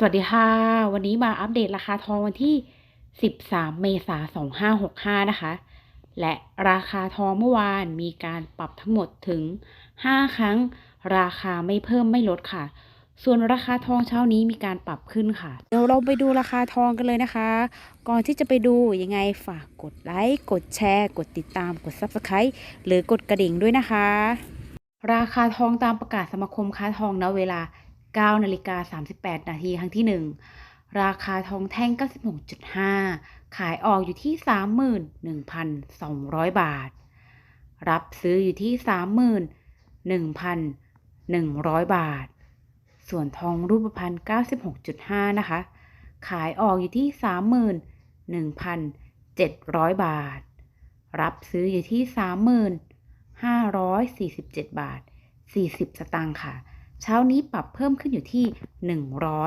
สวัสดีค่ะ วันนี้มาอัปเดตราคาทองวันที่ 13 เมษายน 2565 นะคะ และราคาทองเมื่อวานมีการปรับทั้งหมดถึง 5 ครั้ง ราคาไม่เพิ่มไม่ลดค่ะ ส่วนราคาทองเช้านี้มีการปรับขึ้นค่ะ เดี๋ยวเราไปดูราคาทองกันเลยนะคะ ก่อนที่จะไปดูยังไงฝากกดไลค์กดแชร์ กดติดตามกด Subscribe หรือกดกระดิ่งด้วยนะคะ ราคาทองตามประกาศสมาคมค้าทองณเวลา 9นาฬิกา38 นาทีครั้งที่ 1 ราคาทองแท่ง 96.5 ขายออกอยู่ที่ 31,200 บาท รับซื้ออยู่ที่ 31,100 บาท ส่วนทองรูปพรรณ96.5 นะคะ ขายออกอยู่ที่ 31,700 บาท รับซื้ออยู่ที่ 30,547 บาท 40 สตางค์ค่ะ เช้านี้ปรับเพิ่มขึ้นอยู่ที่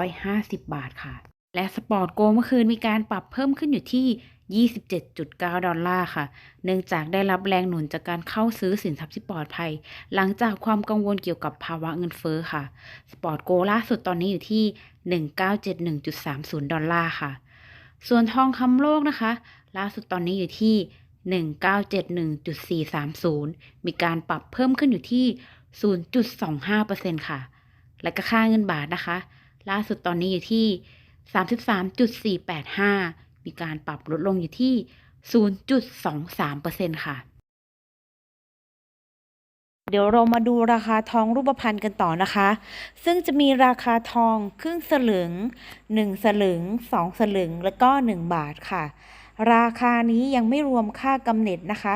150 บาทค่ะ และสปอร์ตโกเมื่อคืนมีการปรับเพิ่มขึ้นอยู่ที่ 27.9 ดอลลาร์ค่ะ เนื่องจากได้รับแรงหนุนจากการเข้าซื้อสินทรัพย์ที่ปลอดภัย หลังจากความกังวลเกี่ยวกับภาวะเงินเฟ้อค่ะ สปอร์ตโกล่าสุดตอนนี้อยู่ที่ 1971.30 ดอลลาร์ค่ะ ส่วนทองคำโลกนะคะ ล่าสุดตอนนี้อยู่ที่ 1971.430 มีการปรับเพิ่มขึ้นอยู่ที่ 0.25%ค่ะ และก็ค่าเงินบาทนะคะ ล่าสุดตอนนี้อยู่ที่ 33.485 มีการปรับลดลงอยู่ที่ 0.23%ค่ะ เดี๋ยวเรามาดูราคาทองรูปพรรณกันต่อนะคะ ซึ่งจะมีราคาทองครึ่งสลึง 1 สลึง 2 สลึง แล้วก็ 1 บาทค่ะ ราคานี้ยังไม่รวมค่ากำเนิดนะคะ